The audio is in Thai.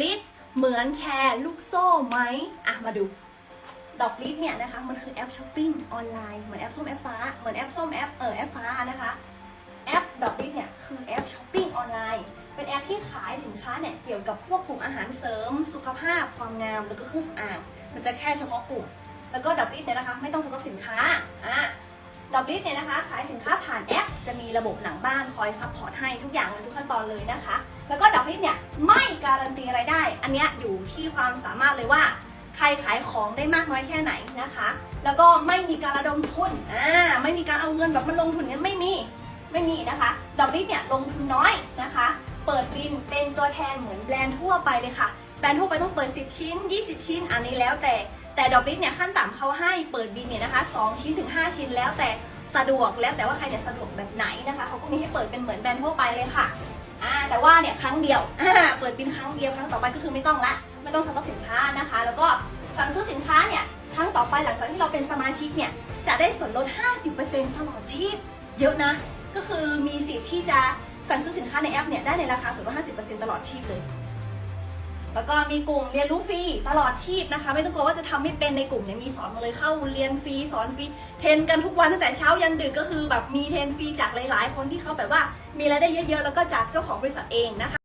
ลิสเหมือนแชร์ลูกโซ่ไหมอะมาดูดอกลิสเนี่ยนะคะมันคือแอปช้อปปิ้งออนไลน์เหมือนแอปส้มแอปฟ้าเหมือนแอปส้มแอปเออแอปฟ้านะคะแอปดอกลิสเนี่ยคือแอปช้อปปิ้งออนไลน์ เป็นแอปที่ขายสินค้าเนี่ยเกี่ยวกับพวกกลุ่มอาหารเสริม สุขภาพความงามแล้วก็เครื่องสำอางมันจะแค่เฉพาะกลุ่ม แล้วก็ดอกลิสเนี่ยนะคะ ไม่ต้องสต็อกสินค้าอะ ดอกลิสเนี่ยนะคะ ขายสินค้าผ่านแอป จะมีระบบหลังบ้านคอยซัพพอร์ตให้ทุกอย่างเลยทุกขั้นตอนเลยนะคะ แล้วก็ดอกลิสเนี่ยไม่การันตีรายได้ อันเนี้ยอยู่ที่ความสามารถเลยว่า ใครขายของได้มากน้อยแค่ไหนนะคะ แล้วก็ไม่มีการระดมทุนอ่าไม่มีการเอาเงินแบบมาลงทุนเนี่ยไม่มีไม่มีนะคะดอกลิสเนี่ยลงทุนน้อยนะคะ เปิดบินเป็นตัวแทนเหมือนแบรนด์ทั่วไปเลยค่ะแบรนด์ทั่วไปต้องเปิด 10 ชิ้น 20 ชิ้น อันนี้แล้วแต่แต่ดอกลิสเนี่ยขั้นต่ำเขาให้เปิดบินเนี่ยนะคะ 2 ชิ้นถึง 5 ชิ้นแล้วแต่ สะดวกแล้วแต่ว่าใครจะสะดวกแบบไหนนะคะเขาก็มีให้เปิดเป็นเหมือนแบรนด์ทั่วไปเลยค่ะอ่าแต่ว่าเนี่ยครั้งเดียวอ่าเปิดบินครั้งเดียวครั้งต่อไปก็คือไม่ต้องละไม่ต้องสต็อกสินค้านะคะ แล้วก็สั่งซื้อสินค้าเนี่ยครั้งต่อไปหลังจากที่เราเป็นสมาชิกเนี่ยจะได้ส่วนลด 50%ตลอดชีพเยอะนะ ก็คือมีสิทธิ์ที่จะสั่งซื้อสินค้าในแอปเนี่ยได้ในราคาส่วนลด 50%ตลอดชีพเลย แล้วก็มีกลุ่มเรียนรู้ฟรีตลอดชีพนะคะ ไม่ต้องกลัวว่าจะทำไม่เป็นในกลุ่มเนี่ยมีสอนมาเลยเข้าเรียนฟรีสอนฟรีเทรนกันทุกวันตั้งแต่เช้ายันดึกก็คือแบบมีเทรนฟรีจากหลาย ๆ คนที่เขาแบบว่ามีรายได้เยอะ ๆ แล้วก็จากเจ้าของบริษัทเองนะคะ